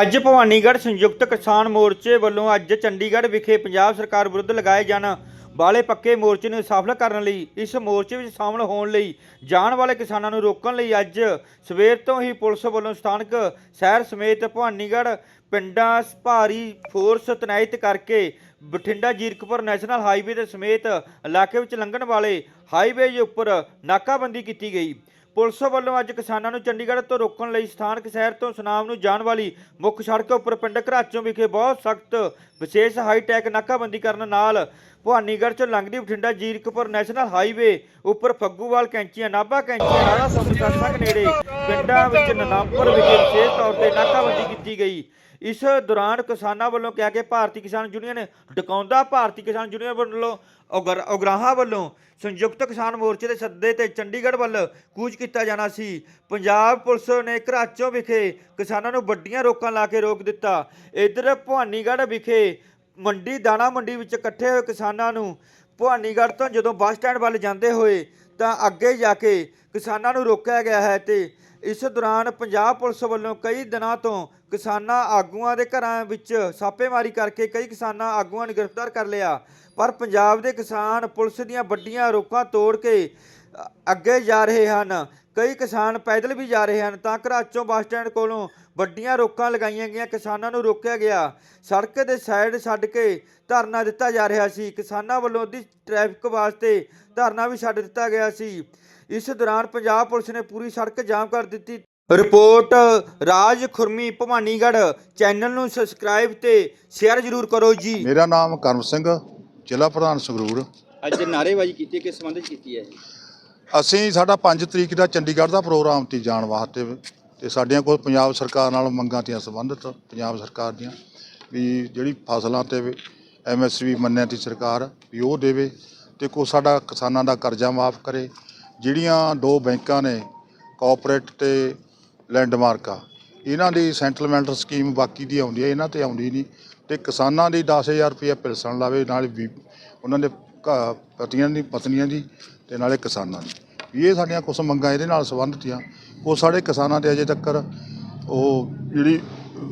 ਅੱਜ ਭਵਾਨੀਗੜ੍ਹ ਸੰਯੁਕਤ ਕਿਸਾਨ ਮੋਰਚੇ ਵੱਲੋਂ ਅੱਜ ਚੰਡੀਗੜ੍ਹ ਵਿਖੇ ਪੰਜਾਬ ਸਰਕਾਰ ਵਿਰੁੱਧ ਲਗਾਏ ਜਾਣ ਵਾਲੇ ਪੱਕੇ ਮੋਰਚੇ ਨੂੰ ਸਫਲ ਕਰਨ ਲਈ, ਇਸ ਮੋਰਚੇ ਵਿੱਚ ਸ਼ਾਮਲ ਹੋਣ ਲਈ ਜਾਣ ਵਾਲੇ ਕਿਸਾਨਾਂ ਨੂੰ ਰੋਕਣ ਲਈ ਅੱਜ ਸਵੇਰ ਤੋਂ ਹੀ ਪੁਲਿਸ ਵੱਲੋਂ ਸਥਾਨਕ ਸ਼ਹਿਰ ਸਮੇਤ ਭਵਾਨੀਗੜ੍ਹ ਪਿੰਡਾਂ ਭਾਰੀ ਫੋਰਸ ਤੈਨਾਤ ਕਰਕੇ ਬਠਿੰਡਾ ਜੀਰਕਪੁਰ ਨੈਸ਼ਨਲ ਹਾਈਵੇ ਦੇ ਸਮੇਤ ਇਲਾਕੇ ਵਿੱਚ ਲੰਘਣ ਵਾਲੇ ਹਾਈਵੇ ਦੇ ਉੱਪਰ ਨਾਕਾਬੰਦੀ ਕੀਤੀ ਗਈ। ਪੁਲਿਸ ਵੱਲੋਂ ਅੱਜ ਕਿਸਾਨਾਂ ਨੂੰ ਚੰਡੀਗੜ੍ਹ ਤੋਂ ਰੋਕਣ ਲਈ ਸਥਾਨਕ ਸ਼ਹਿਰ ਤੋਂ ਸੁਨਾਮ ਨੂੰ ਜਾਣ ਵਾਲੀ ਮੁੱਖ ਸੜਕ ਉੱਪਰ ਪਿੰਡ ਘਰਾਚੋਂ ਵਿਖੇ ਬਹੁਤ ਸਖਤ, ਵਿਸ਼ੇਸ਼ ਹਾਈਟੈਕ ਨਾਕਾਬੰਦੀ ਕਰਨ ਨਾਲ ਭਵਾਨੀਗੜ੍ਹ 'ਚੋਂ ਲੰਘਦੀ ਬਠਿੰਡਾ ਜੀਰਕਪੁਰ ਨੈਸ਼ਨਲ ਹਾਈਵੇ ਉੱਪਰ ਫੱਗੂਵਾਲ ਕੈਂਚੀਆਂ, ਨਾਭਾ ਕੈਂਚੀਆਂ, ਰਾਣਾ ਸੰਸਥਾ ਨੇੜੇ ਪਿੰਡਾਂ ਵਿੱਚ ਨਨਾਮਪੁਰ ਵਿਖੇ ਵਿਸ਼ੇਸ਼ ਤੌਰ ਤੇ ਨਾਕਾਬੰਦੀ ਕੀਤੀ ਗਈ। ਇਸ ਦੌਰਾਨ ਕਿਸਾਨਾਂ ਵੱਲੋਂ ਕਿਹਾ ਕਿ ਭਾਰਤੀ ਕਿਸਾਨ ਯੂਨੀਅਨ ਡਕਾਉਂਦਾ ਭਾਰਤੀ ਕਿਸਾਨ ਯੂਨੀਅਨ ਵੱਲੋਂ ਉਗਰ, ਉਗਰਾਹਾਂ ਵੱਲੋਂ ਸੰਯੁਕਤ ਕਿਸਾਨ ਮੋਰਚੇ ਦੇ ਸੱਦੇ ਤੇ ਚੰਡੀਗੜ੍ਹ ਵੱਲ ਕੂਚ ਕੀਤਾ ਜਾਣਾ ਸੀ। ਪੰਜਾਬ ਪੁਲਿਸ ਨੇ ਘਰਾਚੋਂ ਵਿਖੇ ਕਿਸਾਨਾਂ ਨੂੰ ਵੱਡੀਆਂ ਰੋਕਾਂ ਲਾ ਕੇ ਰੋਕ ਦਿੱਤਾ। ਇਧਰ ਭਵਾਨੀਗੜ੍ਹ ਵਿਖੇ ਮੰਡੀ, ਦਾਣਾ ਮੰਡੀ ਵਿੱਚ ਇਕੱਠੇ ਹੋਏ ਕਿਸਾਨਾਂ ਨੂੰ ਭਵਾਨੀਗੜ੍ਹ ਤੋਂ ਜਦੋਂ ਬੱਸ ਸਟੈਂਡ ਵੱਲ ਜਾਂਦੇ ਹੋਏ ਤਾਂ ਅੱਗੇ ਜਾ ਕੇ ਕਿਸਾਨਾਂ ਨੂੰ ਰੋਕਿਆ ਗਿਆ ਹੈ ਤੇ ਇਸ ਦੌਰਾਨ ਪੰਜਾਬ ਪੁਲਿਸ ਵੱਲੋਂ ਕਈ ਦਿਨਾਂ ਤੋਂ ਕਿਸਾਨਾਂ ਆਗੂਆਂ ਦੇ ਘਰਾਂ ਵਿੱਚ ਛਾਪੇਮਾਰੀ ਕਰਕੇ ਕਈ ਕਿਸਾਨਾਂ ਆਗੂਆਂ ਨੂੰ ਗ੍ਰਿਫਤਾਰ ਕਰ ਲਿਆ। ਪਰ ਪੰਜਾਬ ਦੇ ਕਿਸਾਨ ਪੁਲਿਸ ਦੀਆਂ ਵੱਡੀਆਂ ਰੋਕਾਂ ਤੋੜ ਕੇ ਅੱਗੇ ਜਾ ਰਹੇ ਹਨ। ਕਈ ਕਿਸਾਨ ਪੈਦਲ ਵੀ ਜਾ ਰਹੇ ਹਨ। ਤਾਂ ਘਰਾਚੋਂ ਬੱਸ ਸਟੈਂਡ ਕੋਲੋਂ ਵੱਡੀਆਂ ਰੋਕਾਂ ਲਗਾਈਆਂ ਗਈਆਂ। ਕਿਸਾਨਾਂ ਨੂੰ ਰੋਕਿਆ ਗਿਆ। ਸੜਕ ਦੇ ਸਾਈਡ ਛੱਡ ਕੇ ਧਰਨਾ ਦਿੱਤਾ ਜਾ ਰਿਹਾ ਸੀ। ਕਿਸਾਨਾਂ ਵੱਲੋਂ ਦੀ ਟ੍ਰੈਫਿਕ ਵਾਸਤੇ ਧਰਨਾ ਵੀ ਛੱਡ ਦਿੱਤਾ ਗਿਆ ਸੀ। ਇਸ ਦੌਰਾਨ ਪੰਜਾਬ ਪੁਲਿਸ ਨੇ ਪੂਰੀ ਸੜਕ ਜਾਮ ਕਰ ਦਿੱਤੀ। ਰਿਪੋਰਟ ਰਾਜ ਖੁਰਮੀ ਭਵਾਨੀਗੜ੍ਹ। ਚੈਨਲ ਨੂੰ ਸਬਸਕ੍ਰਾਈਬ ਤੇ ਸ਼ੇਅਰ ਜ਼ਰੂਰ ਕਰੋ ਜੀ। ਮੇਰਾ ਨਾਮ ਕਰਮ ਸਿੰਘ ਜ਼ਿਲ੍ਹਾ ਪ੍ਰਧਾਨ ਸੰਗਰੂਰ। ਅੱਜ ਨਾਰੇਬਾਜ਼ੀ ਕੀਤੀ ਕਿਸ ਸੰਬੰਧ ਵਿੱਚ ਕੀਤੀ ਹੈ ਅਸੀਂ ਸਾਡਾ 5 ਤਰੀਕ ਦਾ ਚੰਡੀਗੜ੍ਹ ਦਾ ਪ੍ਰੋਗਰਾਮ ਸੀ ਜਾਣ ਵਾਸਤੇ ਤੇ ਸਾਡੀਆਂ ਕੋਲ ਪੰਜਾਬ ਸਰਕਾਰ ਨਾਲ ਮੰਗਾਂ ਤੀਆਂ ਸੰਬੰਧਿਤ ਪੰਜਾਬ ਸਰਕਾਰ ਦੀਆਂ ਵੀ ਜਿਹੜੀ ਫਸਲਾਂ ਤੇ ਐਮਐਸਪੀ ਮੰਨਿਆ ਤੀ ਸਰਕਾਰ ਵੀ ਉਹ ਦੇਵੇ ਤੇ ਕੋ ਸਾਡਾ ਕਿਸਾਨਾਂ ਦਾ ਕਰਜ਼ਾ ਮਾਫ ਕਰੇ। ਜਿਹੜੀਆਂ ਦੋ ਬੈਂਕਾਂ ਨੇ ਕੋਆਪਰੇਟ ਤੇ ਲੈਂਡਮਾਰਕ ਆ, ਇਹਨਾਂ ਦੀ ਸੈਂਟਲਮੈਂਟ ਸਕੀਮ ਬਾਕੀ ਦੀ ਆਉਂਦੀ ਹੈ ਇਹਨਾਂ ਤੇ ਆਉਂਦੀ ਨਹੀਂ। ਤੇ ਕਿਸਾਨਾਂ ਦੀ 10000 ਰੁਪਏ ਪਿਲਸਣ ਲਾਵੇ, ਨਾਲ ਵੀ ਉਹਨਾਂ ਦੇ ਘ- ਪਤੀਆਂ ਦੀ, ਪਤਨੀਆਂ ਦੀ ਤੇ ਨਾਲੇ ਕਿਸਾਨਾਂ ਦੀ। ਇਹ ਸਾਡੀਆਂ ਕੁਝ ਮੰਗਾਂ ਇਹਦੇ ਨਾਲ ਸੰਬੰਧਿਤ ਉਹ ਸਾਡੇ ਕਿਸਾਨਾਂ ਦੇ ਅਜੇ ਤੱਕ ਉਹ ਜਿਹੜੀ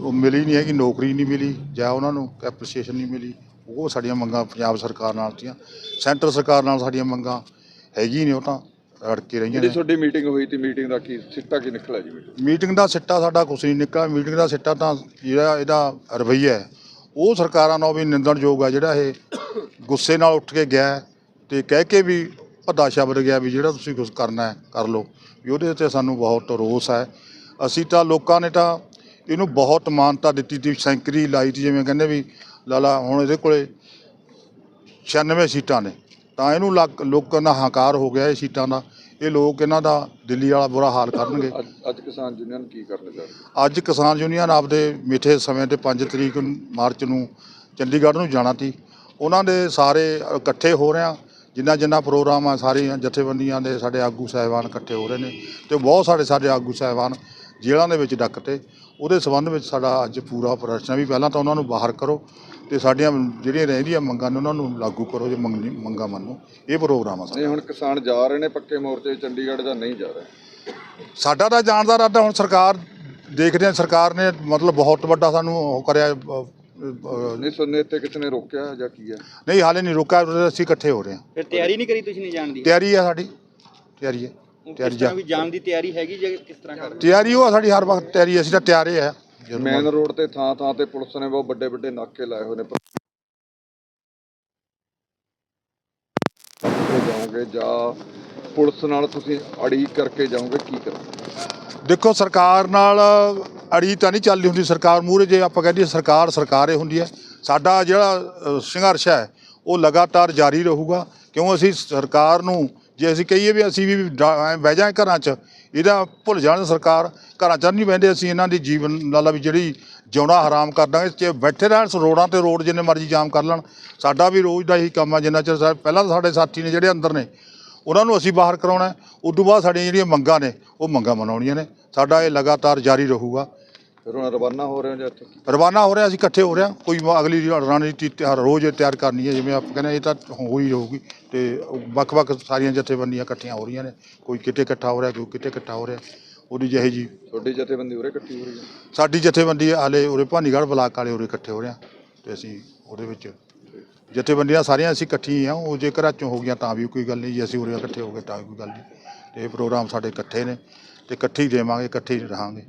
ਉਹ ਮਿਲੀ ਨਹੀਂ ਹੈਗੀ, ਨੌਕਰੀ ਨਹੀਂ ਮਿਲੀ, ਜਾਂ ਉਹਨਾਂ ਨੂੰ ਐਪਰੀਸੀਏਸ਼ਨ ਨਹੀਂ ਮਿਲੀ, ਉਹ ਸਾਡੀਆਂ ਮੰਗਾਂ ਪੰਜਾਬ ਸਰਕਾਰ ਨਾਲ ਤੀਆਂ। ਸੈਂਟਰ ਸਰਕਾਰ ਨਾਲ ਸਾਡੀਆਂ ਮੰਗਾਂ ਹੈਗੀ ਨੇ ਉਹ ਤਾਂ। ਅੜ ਕੇ ਰਹੀਆਂ ਜਿਹੜੀ ਨੇ। ਤੁਹਾਡੀ ਮੀਟਿੰਗ ਹੋਈ ਤੇ ਮੀਟਿੰਗ ਦਾ ਕੀ ਸਿੱਟਾ ਕੀ ਨਿਕਲਿਆ ਜੀ ਮੀਟਿੰਗ ਮੀਟਿੰਗ ਦਾ ਸਿੱਟਾ ਸਾਡਾ ਕੁਛ ਨਹੀਂ ਨਿਕਲਿਆ। ਮੀਟਿੰਗ ਦਾ ਸਿੱਟਾ ਤਾਂ ਜਿਹੜਾ ਇਹਦਾ ਰਵੱਈਆ ਹੈ। ਉਹ ਸਰਕਾਰਾਂ ਨਾਲ ਵੀ ਨਿੰਦਣਯੋਗ ਆ ਜਿਹੜਾ ਇਹ ਗੁੱਸੇ ਨਾਲ ਉੱਠ ਕੇ ਗਿਆ ਹੈ ਤੇ ਕਹਿ ਕੇ ਵੀ ਭੱਦਾ ਸ਼ਬਦ ਗਿਆ ਵੀ ਜਿਹੜਾ ਤੁਸੀਂ ਕੁਝ ਕਰਨਾ ਹੈ ਕਰ ਲਓ। ਵੀ ਉਹਦੇ ਉੱਤੇ ਸਾਨੂੰ ਬਹੁਤ ਰੋਸ ਹੈ। ਅਸੀਂ ਤਾਂ ਲੋਕਾਂ ਨੇ ਤਾਂ ਇਹਨੂੰ ਬਹੁਤ ਮਾਨਤਾ ਦਿੱਤੀ ਤੀ ਸੈਂਕਰੀ ਲਾਈ ਤੀ ਜਿਵੇਂ ਕਹਿੰਦੇ ਵੀ ਲਾਲਾ ਹੁਣ ਇਹਦੇ ਕੋਲੇ 96 ਸੀਟਾਂ ਨੇ। ਤਾਂ ਇਹਨੂੰ ਲੱਗ- ਲੋਕਾਂ ਦਾ ਹੰਕਾਰ ਹੋ ਗਿਆ ਇਹ ਸੀਟਾਂ ਦਾ। ਇਹ ਲੋਕ ਇਹਨਾਂ ਦਾ ਦਿੱਲੀ ਵਾਲਾ ਬੁਰਾ ਹਾਲ ਕਰਨਗੇ। ਅੱਜ ਅੱਜ ਕਿਸਾਨ ਯੂਨੀਅਨ ਕੀ ਕਰਨ ਜਾ ਰਹੀ? ਅੱਜ ਕਿਸਾਨ ਯੂਨੀਅਨ ਆਪਦੇ ਮਿੱਠੇ ਸਮੇਂ ਤੇ 5 ਤਰੀਕ ਨੂੰ- ਮਾਰਚ ਨੂੰ ਚੰਡੀਗੜ੍ਹ ਨੂੰ ਜਾਣਾ ਸੀ। ਉਹਨਾਂ ਦੇ ਸਾਰੇ ਇਕੱਠੇ ਹੋ ਰਹੇ ਆ ਜਿੰਨਾ ਜਿੰਨਾ ਪ੍ਰੋਗਰਾਮ ਆ ਸਾਰੀਆਂ ਜਥੇਬੰਦੀਆਂ ਦੇ ਸਾਡੇ ਆਗੂ ਸਾਹਿਬਾਨ ਇਕੱਠੇ ਹੋ ਰਹੇ ਨੇ ਤੇ ਬਹੁਤ ਸਾਰੇ ਸਾਡੇ ਆਗੂ ਸਾਹਿਬਾਨ ਜੇਲ੍ਹਾਂ ਦੇ ਵਿੱਚ ਡੱਕਤੇ ਉਹਦੇ ਸੰਬੰਧ ਵਿੱਚ ਸਾਡਾ ਅੱਜ ਪੂਰਾ ਪ੍ਰਦਰਸ਼ਨ ਹੈ ਵੀ ਪਹਿਲਾਂ ਤਾਂ ਉਹਨਾਂ ਨੂੰ ਬਾਹਰ ਕਰੋ ਤੇ ਸਾਡੀਆਂ ਜਿਹੜੀਆਂ ਰਹਿੰਦੀਆਂ ਮੰਗਾਂ ਨੇ ਉਹਨਾਂ ਨੂੰ ਲਾਗੂ ਕਰੋ ਜੇ ਮੰਗ ਮੰਗਾਂ ਮੰਨੋ। ਇਹ ਪ੍ਰੋਗਰਾਮ ਆ ਸਾਡਾ। ਹੁਣ ਕਿਸਾਨ ਜਾ ਰਹੇ ਨੇ ਪੱਕੇ ਮੋਰਚੇ ਚੰਡੀਗੜ੍ਹ ਜਾਂ ਨਹੀਂ ਜਾ ਰਹੇ? ਸਾਡਾ ਤਾਂ ਜਾਣ ਦਾ ਇਰਾਦਾ ਹੁਣ ਸਰਕਾਰ ਦੇਖਦੇ ਆ ਸਰਕਾਰ ਨੇ ਮਤਲਬ ਬਹੁਤ ਵੱਡਾ ਸਾਨੂੰ ਉਹ ਕਰਿਆ ਨਹੀਂ ਸੁਣਨੇ ਇੱਥੇ ਕਿਸੇ ਨੇ ਰੋਕਿਆ ਜਾਂ ਕੀ ਹੈ? ਨਹੀਂ ਹਾਲੇ ਨਹੀਂ ਰੁਕਾ ਅਸੀਂ ਇਕੱਠੇ ਹੋ ਰਹੇ ਹਾਂ। ਫਿਰ ਤਿਆਰੀ ਨਹੀਂ ਕਰੀ ਤੁਸੀਂ ਨਹੀਂ ਜਾਣ ਦੀ ਤਿਆਰੀ ਹੈ ਸਾਡੀ ਤਿਆਰੀ ਹੈ। ਤਿਆਰੀ ਜਾ ਵੀ ਜਾਣ ਦੀ ਤਿਆਰੀ ਹੈਗੀ ਜੇ ਕਿਸ ਤਰ੍ਹਾਂ ਕਰ ਤਿਆਰੀ ਉਹ ਆ ਸਾਡੀ ਹਰ ਵਕਤ ਤਿਆਰੀ ਅਸੀਂ ਤਾਂ ਤਿਆਰੇ ਆ ਮੇਨ ਰੋਡ ਤੇ ਥਾਂ ਥਾਂ ਤੇ ਪੁਲਿਸ ਨੇ ਬਹੁਤ ਵੱਡੇ ਵੱਡੇ ਨਾਕੇ ਲਾਏ ਹੋਏ ਨੇ। ਜਾਓਗੇ ਜਾਂ ਪੁਲਿਸ ਨਾਲ ਤੁਸੀਂ ਅੜੀ ਕਰਕੇ ਜਾਓਗੇ ਕੀ ਕਰੋਗੇ? ਦੇਖੋ ਸਰਕਾਰ ਨਾਲ ਅੜੀ ਤਾਂ ਨਹੀਂ ਚੱਲਦੀ ਹੁੰਦੀ। ਸਰਕਾਰ ਮੂਹਰੇ ਜੇ ਆਪਾਂ ਕਹਿੰਦੇ ਸਰਕਾਰ ਸਰਕਾਰੇ ਹੁੰਦੀ ਹੈ। ਸਾਡਾ ਜਿਹੜਾ ਸੰਘਰਸ਼ ਹੈ ਉਹ ਲਗਾਤਾਰ ਜਾਰੀ ਰਹੂਗਾ। ਕਿਉਂ ਅਸੀਂ ਸਰਕਾਰ ਨੂੰ ਜੇ ਅਸੀਂ ਕਹੀਏ ਵੀ ਅਸੀਂ ਵੀ ਡਾ- ਐਂ ਬਹਿ ਜਾਏ ਘਰਾਂ 'ਚ, ਇਹਦਾ ਭੁੱਲ ਜਾਣ ਸਰਕਾਰ, ਘਰਾਂ 'ਚ ਨਹੀਂ ਬਹਿੰਦੇ ਅਸੀਂ ਇਹਨਾਂ ਦੀ ਜੀਵਨ ਨਾਲ ਵੀ ਜਿਹੜੀ ਜਿਉਣਾ ਹਰਾਮ ਕਰ ਦਾਂਗੇ, ਜੇ ਬੈਠੇ ਰਹਿਣ ਸ ਰੋਡਾਂ ਤੇ ਰੋਡ ਜਿੰਨੇ ਮਰਜ਼ੀ ਜਾਮ ਕਰ ਲੈਣ, ਸਾਡਾ ਵੀ ਰੋਜ਼ ਦਾ ਹੀ ਕੰਮ ਆ ਜਿੰਨਾ ਚਿਰ ਪਹਿਲਾਂ ਤਾਂ ਸਾਡੇ ਸਾਥੀ ਨੇ ਜਿਹੜੇ ਅੰਦਰ ਨੇ, ਉਹਨਾਂ ਨੂੰ ਅਸੀਂ ਬਾਹਰ ਕਰਾਉਣਾ ਹੈ। ਉਸ ਤੋਂ ਬਾਅਦ ਸਾਡੀਆਂ ਜਿਹੜੀਆਂ ਮੰਗਾਂ ਨੇ, ਉਹ ਮੰਗਾਂ ਮਨਾਉਣੀਆਂ ਨੇ, ਸਾਡਾ ਇਹ ਲਗਾਤਾਰ ਜਾਰੀ ਰਹੂਗਾ ਫਿਰ ਹੁਣ ਰਵਾਨਾ ਹੋ ਰਹੇ ਹੋ ਜਾਂ ਇੱਥੇ? ਰਵਾਨਾ ਹੋ ਰਿਹਾ ਅਸੀਂ ਇਕੱਠੇ ਹੋ ਰਹੇ ਹਾਂ। ਕੋਈ ਅਗਲੀ ਰਣਨੀਤੀ ਤਿਆਰ ਰੋਜ਼ ਤਿਆਰ ਕਰਨੀ ਹੈ ਜਿਵੇਂ ਆਪਾਂ ਕਹਿੰਦੇ ਇਹ ਤਾਂ ਹੋ ਹੀ ਰਹੂਗੀ ਤੇ ਵੱਖ-ਵੱਖ ਸਾਰੀਆਂ ਜਥੇਬੰਦੀਆਂ ਇਕੱਠੀਆਂ ਹੋ ਰਹੀਆਂ ਨੇ। ਕੋਈ ਕਿਤੇ ਇਕੱਠਾ ਹੋ ਰਿਹਾ ਕੋਈ ਕਿਤੇ ਇਕੱਠਾ ਹੋ ਰਿਹਾ। ਉਹਦੀ ਜਿਹੇ ਜੀ ਤੁਹਾਡੀ ਜਥੇਬੰਦੀ ਉਰੇ ਇਕੱਠੀ ਹੋ ਰਹੀ ਹੈ? ਸਾਡੀ ਜਥੇਬੰਦੀ ਹਾਲੇ ਉਰੇ ਭਾਨੀਗੜ੍ਹ ਬਲਾਕ ਵਾਲੇ ਉਰੇ ਇਕੱਠੇ ਹੋ ਰਹੇ ਆ ਤੇ ਅਸੀਂ ਉਹਦੇ ਵਿੱਚ ਜਥੇਬੰਦੀਆਂ ਸਾਰੀਆਂ ਅਸੀਂ ਇਕੱਠੀ ਆ ਉਹ ਜੇ ਘਰਾਂ ਚੋਂ ਹੋ ਗਈਆਂ ਤਾਂ ਵੀ ਕੋਈ ਗੱਲ ਨਹੀਂ। ਜੇ ਅਸੀਂ ਉਰੇ ਇਕੱਠੇ ਹੋ ਗਏ ਤਾਂ ਵੀ ਕੋਈ ਗੱਲ ਨਹੀਂ। ਤੇ ਇਹ ਪ੍ਰੋਗਰਾਮ ਸਾਡੇ ਇਕੱਠੇ ਨੇ। ਤੇ ਇਕੱਠੇ ਹੀ ਦੇਵਾਂਗੇ ਇਕੱਠੇ ਰਹਾਂਗੇ।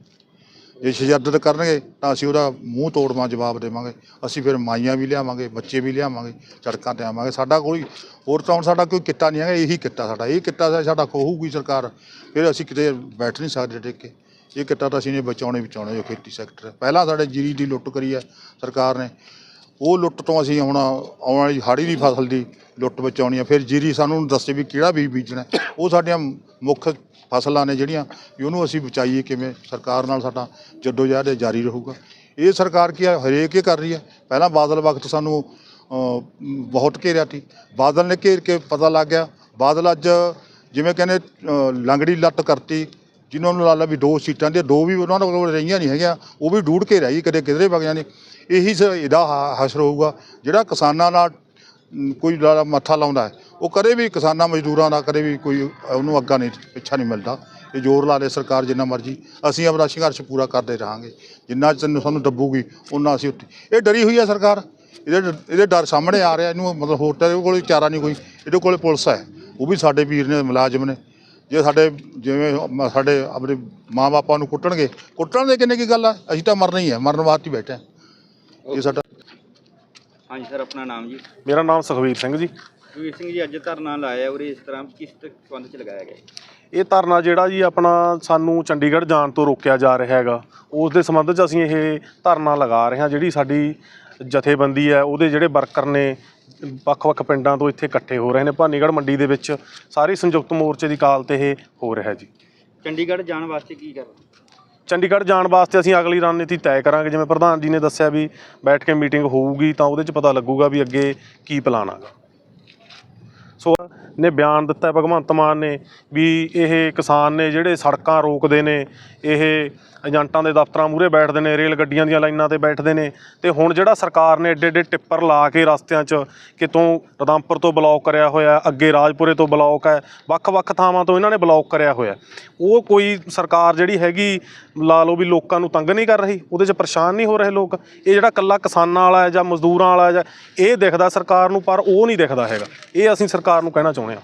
ਜੇ ਸ਼ਹਾਦਤ ਕਰਨਗੇ ਤਾਂ ਅਸੀਂ ਉਹਦਾ ਮੂੰਹ ਤੋੜਵਾਂ, ਜਵਾਬ ਦੇਵਾਂਗੇ। ਅਸੀਂ ਫਿਰ ਮਾਈਆਂ ਵੀ ਲਿਆਵਾਂਗੇ, ਬੱਚੇ ਵੀ ਲਿਆਵਾਂਗੇ ਸੜਕਾਂ ਤੇ ਆਵਾਂਗੇ। ਸਾਡਾ ਕੋਈ ਹੋਰ ਤਾਂ ਹੁਣ ਸਾਡਾ ਕੋਈ ਕਿੱਤਾ ਨਹੀਂ ਹੈਗਾ, ਇਹੀ ਕਿੱਤਾ ਸਾਡਾ। ਇਹ ਕਿੱਤਾ ਸਾਡਾ ਖੋਹੂਗੀ ਸਰਕਾਰ। ਫਿਰ ਅਸੀਂ ਕਿਤੇ ਬੈਠ ਨਹੀਂ ਸਕਦੇ ਟਿਕ ਕੇ। ਇਹ ਕਿੱਤਾ ਤਾਂ ਅਸੀਂ ਨੇ ਬਚਾਉਣੇ ਬਚਾਉਣੇ ਜੋ ਖੇਤੀ ਸੈਕਟਰ ਪਹਿਲਾਂ ਸਾਡੇ ਜੀਰੀ ਦੀ ਲੁੱਟ ਕਰੀ ਹੈ ਸਰਕਾਰ ਨੇ। ਉਹ ਲੁੱਟ ਤੋਂ ਅਸੀਂ ਹੁਣ ਆਉਣ ਵਾਲੀ ਹਾੜੀ ਦੀ ਫਸਲ ਦੀ ਲੁੱਟ ਬਚਾਉਣੀ ਹੈ। ਫਿਰ ਜੀਰੀ ਸਾਨੂੰ ਦੱਸੇ ਵੀ ਕਿਹੜਾ ਬੀਜ ਬੀਜਣਾ ਉਹ ਸਾਡੀਆਂ ਮੁੱਖ ਫਸਲਾਂ ਨੇ ਜਿਹੜੀਆਂ ਉਹਨੂੰ ਅਸੀਂ ਬਚਾਈਏ ਕਿਵੇਂ? ਸਰਕਾਰ ਨਾਲ ਸਾਡਾ ਜੱਦੋ ਜਹਿਦ ਜਾਰੀ ਰਹੂਗਾ। ਇਹ ਸਰਕਾਰ ਕੀ ਹੈ ਹਰੇਕ ਹੀ ਕਰ ਰਹੀ ਹੈ। ਪਹਿਲਾਂ ਬਾਦਲ ਵਕਤ ਸਾਨੂੰ ਬਹੁਤ ਘੇਰਿਆ ਸੀ। ਬਾਦਲ ਨੇ ਘੇਰ ਕੇ ਪਤਾ ਲੱਗ ਗਿਆ। ਬਾਦਲ ਅੱਜ ਜਿਵੇਂ ਕਹਿੰਦੇ ਲੰਗੜੀ ਲੱਤ ਕਰਤੀ ਜਿਨ੍ਹਾਂ ਨੂੰ ਲਾ ਲਾ ਵੀ ਦੋ ਸੀਟਾਂ ਦੀਆਂ, ਦੋ ਵੀ ਉਹਨਾਂ ਕੋਲ ਰਹੀਆਂ ਨਹੀਂ ਹੈਗੀਆਂ, ਉਹ ਵੀ ਡੂੜ ਕੇ ਰਹੀ ਕਦੇ ਕਿਧਰੇ ਵਗ ਜਾਂਦੇ। ਇਹੀ ਸ, ਇਹਦਾ ਹ- ਹਸ਼ਰ ਹੋਊਗਾ। ਜਿਹੜਾ ਕਿਸਾਨਾਂ ਨਾਲ ਕੋਈ ਲਾ, ਮੱਥਾ ਲਾਉਂਦਾ ਹੈ ਉਹ ਕਦੇ ਵੀ ਕਿਸਾਨਾਂ ਮਜ਼ਦੂਰਾਂ ਦਾ ਕਦੇ ਵੀ ਕੋਈ ਉਹਨੂੰ ਅੱਗਾ ਨਹੀਂ ਪਿੱਛਾ ਨਹੀਂ ਮਿਲਦਾ। ਇਹ ਜ਼ੋਰ ਲਾ ਲੇ ਸਰਕਾਰ ਜਿੰਨਾ ਮਰਜ਼ੀ। ਅਸੀਂ ਆਪਣਾ ਸੰਘਰਸ਼ ਪੂਰਾ ਕਰਦੇ ਰਹਾਂਗੇ। ਜਿੰਨਾ ਚਿਰ ਸਾਨੂੰ ਦੱਬੂਗੀ ਉਹਨਾਂ ਅਸੀਂ ਉੱਥੇ। ਇਹ ਡਰੀ ਹੋਈ ਹੈ ਸਰਕਾਰ। ਇਹਦੇ ਇਹਦੇ ਡਰ ਸਾਹਮਣੇ ਆ ਰਿਹਾ। ਇਹਨੂੰ ਮਤਲਬ ਹੋਰ ਤਾਂ ਇਹਦੇ ਕੋਲ ਚਾਰਾ ਨਹੀਂ ਕੋਈ। ਇਹਦੇ ਕੋਲੇ ਪੁਲਿਸ ਹੈ। ਉਹ ਵੀ ਸਾਡੇ ਵੀਰ ਨੇ ਮੁਲਾਜ਼ਮ ਨੇ। ਜੇ ਸਾਡੇ ਜਿਵੇਂ ਸਾਡੇ ਆਪਣੇ ਮਾਂ-ਬਾਪਾਂ ਨੂੰ ਕੁੱਟਣਗੇ ਕੁੱਟਣ ਦੇ ਕਿੰਨੇ ਕੀ ਗੱਲ ਆ? ਅਸੀਂ ਤਾਂ ਮਰਨਾ ਹੀ ਹੈ ਮਰਨ ਵਾਸਤੇ ਹੀ ਬੈਠੇ ਹਾਂ ਇਹ ਸਾਡਾ ਹਾਂਜੀ ਸਰ ਆਪਣਾ ਨਾਮ ਜੀ। ਮੇਰਾ ਨਾਮ ਸੁਖਵੀਰ ਸਿੰਘ ਜੀ। ਵੀਰ ਸਿੰਘ ਜੀ ਅੱਜ ਧਰਨਾ ਲਾਇਆ ਉਰੇ ਇਸ ਤਰ੍ਹਾਂ ਕਿਸ ਸੰਬੰਧ ਚ ਲਗਾਇਆ ਗਿਆ? ਇਹ ਧਰਨਾ ਜਿਹੜਾ ਜੀ ਆਪਣਾ ਸਾਨੂੰ ਚੰਡੀਗੜ੍ਹ ਜਾਣ ਤੋਂ ਰੋਕਿਆ ਜਾ ਰਿਹਾ ਹੈਗਾ ਉਸ ਦੇ ਸੰਬੰਧ 'ਚ ਅਸੀਂ ਇਹ ਧਰਨਾ ਲਗਾ ਰਹੇ ਹਾਂ ਜਿਹੜੀ ਸਾਡੀ ਜਥੇਬੰਦੀ ਹੈ ਉਹਦੇ ਜਿਹੜੇ ਵਰਕਰ ਨੇ ਵੱਖ-ਵੱਖ ਪਿੰਡਾਂ ਤੋਂ ਇੱਥੇ ਇਕੱਠੇ ਹੋ ਰਹੇ ਨੇ ਭਾਨੀਗੜ੍ਹ ਮੰਡੀ ਦੇ ਵਿੱਚ ਸਾਰੀ ਸੰਯੁਕਤ ਮੋਰਚੇ ਦੀ ਕਾਲ ਤੇ ਇਹ ਹੋ ਰਿਹਾ ਜੀ। ਚੰਡੀਗੜ੍ਹ ਜਾਣ ਵਾਸਤੇ ਕੀ ਕਰਨਾ ਚੰਡੀਗੜ੍ਹ ਜਾਣ ਵਾਸਤੇ ਅਸੀਂ ਅਗਲੀ ਰਣਨੀਤੀ ਤੈਅ ਕਰਾਂਗੇ ਜਿਵੇਂ ਪ੍ਰਧਾਨ ਜੀ ਨੇ ਦੱਸਿਆ ਵੀ ਬੈਠ ਕੇ ਮੀਟਿੰਗ ਹੋਊਗੀ ਤਾਂ ਉਹਦੇ 'ਚ ਪਤਾ ਲੱਗੂਗਾ ਵੀ ਅੱਗੇ ਕੀ ਪਲਾਨ ਆਗਾ ਸੋ ਨੇ ਬਿਆਨ ਦਿੱਤਾ ਭਗਵੰਤ ਮਾਨ ਨੇ ਵੀ ਇਹ ਕਿਸਾਨ ਨੇ ਜਿਹੜੇ ਸੜਕਾਂ ਰੋਕਦੇ ਨੇ, ਇਹ ਏਜੰਟਾਂ ਦੇ ਦਫ਼ਤਰਾਂ ਮੂਹਰੇ ਬੈਠਦੇ ਨੇ, ਰੇਲ ਗੱਡੀਆਂ ਦੀਆਂ ਲਾਈਨਾਂ ਤੇ ਬੈਠਦੇ ਨੇ, ਤੇ ਹੁਣ ਜਿਹੜਾ ਸਰਕਾਰ ਨੇ ਏਡੇ ਏਡੇ ਟਿੱਪਰ ਲਾ ਕੇ ਰਸਤਿਆਂ 'ਚ ਕਿਤੋਂ ਰਦਮਪੁਰ ਤੋਂ ਬਲੌਕ ਕਰਿਆ ਹੋਇਆ ਅੱਗੇ ਰਾਜਪੁਰੇ ਤੋਂ ਬਲੌਕ ਹੈ, ਵੱਖ-ਵੱਖ ਥਾਵਾਂ ਤੋਂ ਇਹਨਾਂ ਨੇ ਬਲੌਕ ਕਰਿਆ ਹੋਇਆ ਉਹ ਕੋਈ ਸਰਕਾਰ ਜਿਹੜੀ ਹੈਗੀ, ਲਾ ਲਓ ਵੀ ਲੋਕਾਂ ਨੂੰ ਤੰਗ ਨਹੀਂ ਕਰ ਰਹੀ, ਉਹਦੇ 'ਚ ਪਰੇਸ਼ਾਨ ਨਹੀਂ ਹੋ ਰਹੇ ਲੋਕ। ਇਹ ਜਿਹੜਾ ਕੱਲਾ ਕਿਸਾਨਾਂ ਵਾਲਾ ਜਾਂ ਮਜ਼ਦੂਰਾਂ ਵਾਲਾ ਜਾਂ ਇਹ ਦਿਖਦਾ ਸਰਕਾਰ ਨੂੰ, ਪਰ ਉਹ ਨਹੀਂ ਦਿਖਦਾ ਹੈਗਾ। ਇਹ ਅਸੀਂ ਸਰਕਾਰ ਨੂੰ 不然肿瘤